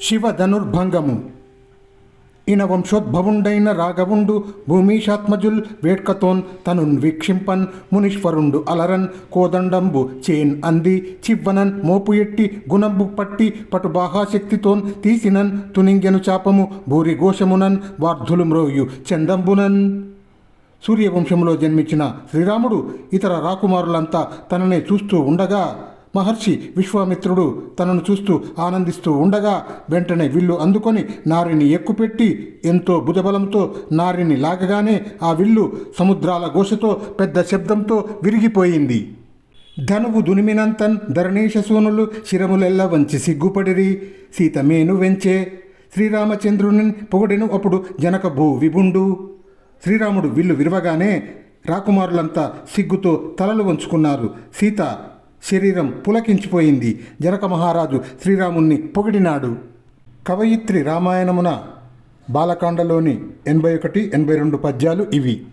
శివ ధనుర్భంగము ఈయన వంశోద్భవుండైన రాఘవుండు భూమీషాత్మజుల్ వేడ్కతోన్ తనున్ వీక్షింపన్ మునీశ్వరుండు అలరన్ కోదండంబు చేన్ అంది చివ్వనన్ మోపు ఎట్టి గుణంబు పట్టి పటు బాహాశక్తితోన్ తీసినన్ తునింగెను చాపము భూరి ఘోషమునన్ వార్ధులు మ్రోయు చందంబునన్. సూర్యవంశంలో జన్మించిన శ్రీరాముడు ఇతర రాకుమారులంతా తననే చూస్తూ ఉండగా మహర్షి విశ్వామిత్రుడు తనను చూస్తూ ఆనందిస్తూ ఉండగా వెంటనే విల్లు అందుకొని నారిని ఎక్కుపెట్టి ఎంతో భుజబలంతో నారిని లాగగానే ఆ విల్లు సముద్రాల ఘోషతో పెద్ద శబ్దంతో విరిగిపోయింది. ధనువు దునిమినంతన్ ధరణీశసూనులు శిరములెల్ల వంచి సిగ్గుపడిరి. సీతమేను వెంచే శ్రీరామచంద్రుని పొగడెను అప్పుడు జనక భూ విభుండు. శ్రీరాముడు విల్లు విరవగానే రాకుమారులంతా సిగ్గుతో తలలు వంచుకున్నారు. సీత శరీరం పులకించిపోయింది. జనక మహారాజు శ్రీరాముణ్ణి పొగిడినాడు. కవయిత్రి రామాయణమున బాలకాండలోని ఎనభై ఒకటి ఎనభై రెండు పద్యాలు ఇవి.